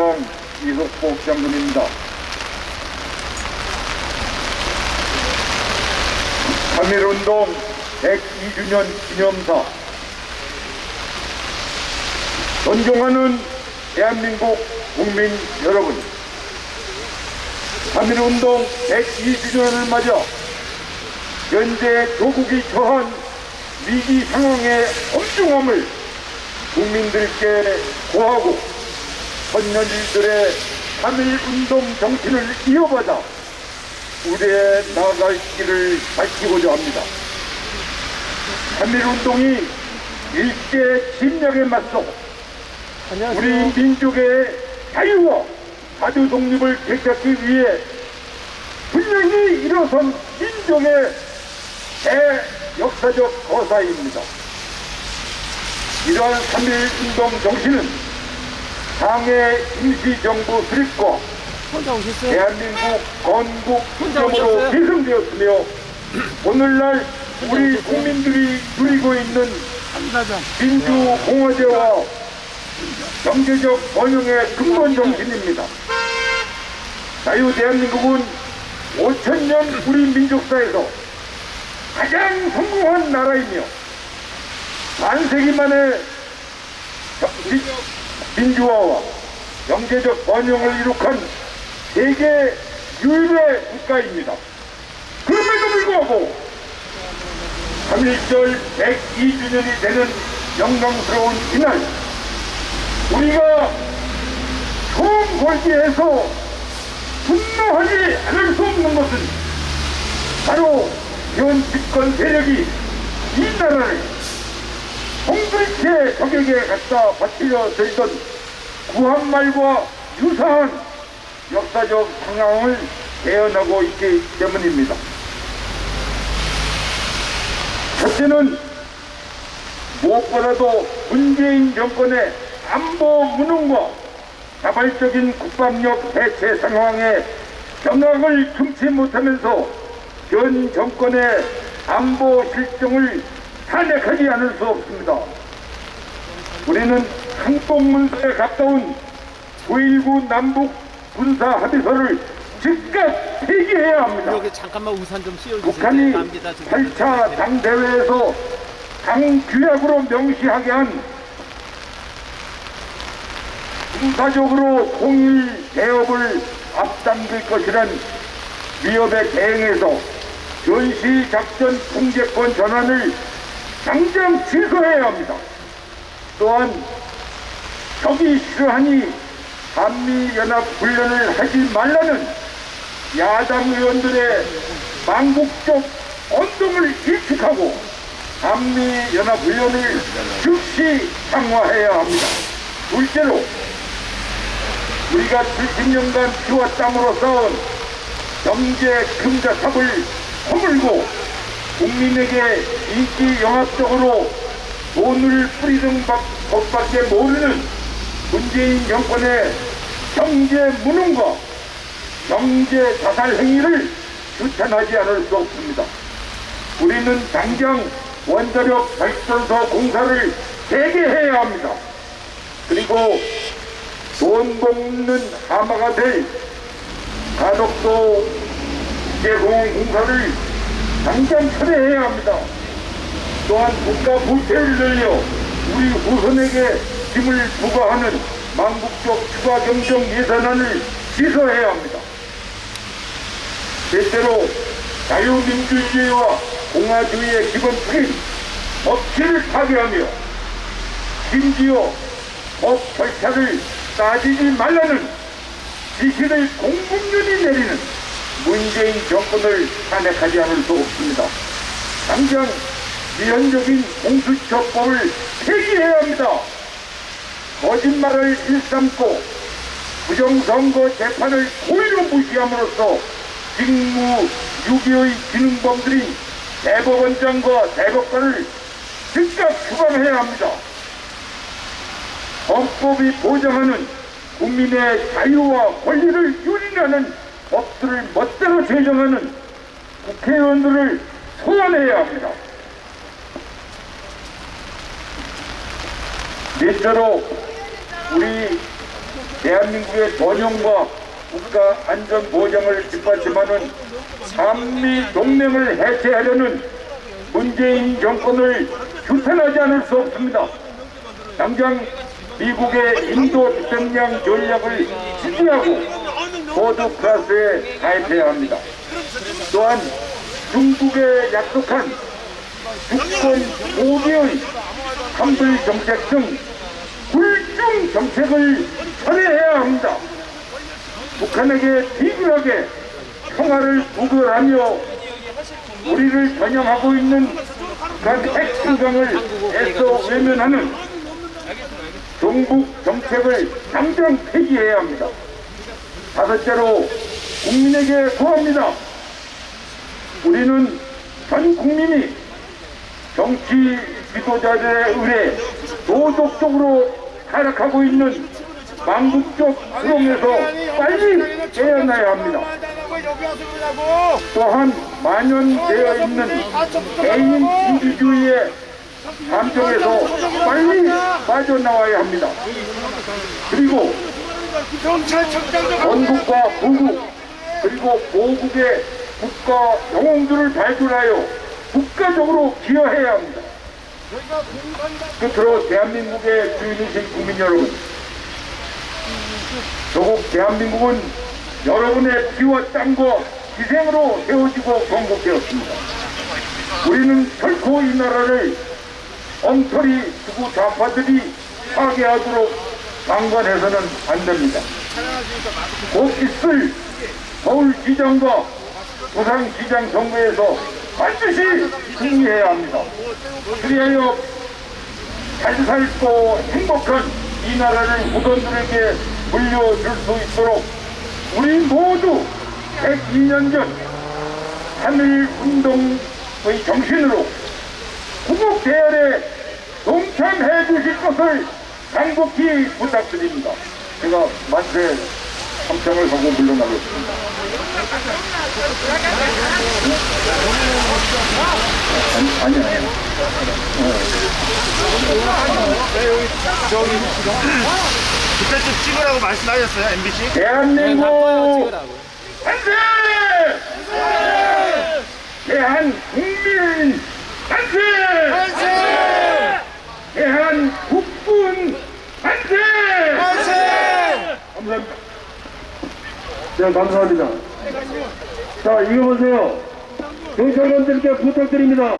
본부장 이석복 장군입니다. 3.1운동 102주년 기념사 존경하는 대한민국 국민 여러분 3.1운동 102주년을 맞아 현재 조국이 처한 위기 상황의 엄중함을 국민들께 고하고 선년일들의 3.1운동 정신을 이어받아 우리의 나아갈 길을 밝히고자 합니다. 3.1운동이 일제 침략에 맞서 우리 민족의 자유와 자주 독립을 되찾기 위해 분명히 일어선 민족의 대역사적 거사입니다. 이러한 3.1운동 정신은 당의 임시정부 수립과? 대한민국 건국 오셨어요? 계승되었으며 오늘날 우리 국민들이 누리고 있는. 민주공화제와 경제적 번영의 근본 정신입니다. 자유 대한민국은 5천년 우리 민족사에서 가장 성공한 나라이며 반세기 만에 민- 민주화와 경제적 번영을 이룩한 세계 유일의 국가입니다. 그럼에도 불구하고 3.1절 102주년이 되는 영광스러운 이날 우리가 처음 골기에서 분노하지 않을 수 없는 것은 바로 현 집권 세력이 이 나라를 홍들케 적에게 갖다 바치려 들던 구한말과 유사한 역사적 상황을 대연하고 있기 때문입니다. 첫째는 무엇보다도 문재인 정권의 안보 무능과 자발적인 국방력 대체 상황에 경악을 금치 못하면서 현 정권의 안보 실정을 탄핵하지 않을 수 없습니다. 우리는 항복문서에 가까운 9.19 남북 군사 합의서를 즉각 폐기해야 합니다. 잠깐만 우산 좀 씌워주세요. 북한이 남기다 지금. 8차 당대회에서 당규약으로 명시하게 한 군사적으로 통일 개업을 앞당길 것이란 위협에 대응해서 전시작전 통제권 전환을 당장 취소해야 합니다. 또한 적이 싫어하니 한미연합 훈련을 하지 말라는 야당 의원들의 망국적 언동을 일축하고 한미연합 훈련을 즉시 강화해야 합니다. 둘째로 우리가 70년간 피와 땀으로 쌓은 경제 금자탑을 허물고 국민에게 인기 영합적으로 돈을 뿌리는 법- 법밖에 모르는 문재인 정권의 경제 무능과 경제 자살 행위를 규탄하지 않을 수 없습니다. 우리는 당장 원자력 발전소 공사를 재개해야 합니다. 그리고 돈 뽑는 하마가 될 가덕도 기계공원 공사를 당장 철회해야 합니다. 또한 국가 부채를 늘려 우리 후손에게 힘을 부과하는 망국적 추가 경정 예산안을 취소해야 합니다. 대체로 자유민주주의와 공화주의의 기본 틀인 법치를 파괴하며 심지어 법 절차를 따지지 말라는 지시를 공국연히 내리는 문재인 정권을 탄핵하지 않을 수 없습니다. 당장 미연적인 공수처법을 폐기해야 합니다. 거짓말을 일삼고 부정선거 재판을 고의로 무시함으로써 직무 유기의 기능범들인 대법원장과 대법관을 즉각 추방해야 합니다. 헌법이 보장하는 국민의 자유와 권리를 유린하는 법들을 멋대로 제정하는 국회의원들을 소환해야 합니다. 넷째로 우리 대한민국의 번영과 국가 안전 보장을 뒷받침하는 한미 동맹을 해체하려는 문재인 정권을 규탄하지 않을 수 없습니다. 당장 미국의 인도 태평양 전략을 지지하고 보드 플러스에 가입해야 합니다. 또한 중국에 약속한 주권 포기의 한불 정책 등 굴중 정책을 철회해야 합니다. 북한에게 비굴하게 평화를 구걸하며 우리를 전형하고 있는 북한 핵 침강을 애써 외면하는 동북 정책을 당장 폐기해야 합니다. 다섯째로 국민에게 구합니다. 우리는 전 국민이 정치 지도자들에 의해 도덕적으로 타락하고 있는 망국적 수렁에서 빨리 깨어나야 합니다. 또한 만연되어 있는 개인 민주주의의 감정에서 빨리 빠져나와야 합니다. 그리고 원국과 부국 그리고 보국의 국가 영웅들을 발굴하여 국가적으로 기여해야 합니다. 끝으로 대한민국의 주인이신 국민 여러분, 조국 대한민국은 여러분의 피와 땀과 희생으로 세워지고 건국되었습니다. 우리는 결코 이 나라를 엉터리 수구 좌파들이 파괴하도록 방관해서는 안 됩니다. 곧 있을 서울시장과 부산시장 선거에서 반드시 승리해야 합니다. 그리하여 잘 살고 행복한 이 나라를 후손들에게 물려줄 수 있도록 우리 모두 102년 전 3.1 운동의 정신으로 구국 대열에 동참해 주실 것을 간곡히 부탁드립니다. 제가 만세 함성을 하고 물러나겠습니다. 아니, 아니, 아니. 그때 좀 찍으라고 말씀하셨어요, MBC? 네, 대한민국 찍으라고. 만세! 대한 국민 만세! 대한 국군 만세! 감사합니다. 네, 감사합니다. 자, 이거 보세요. 경찰관들께 부탁드립니다.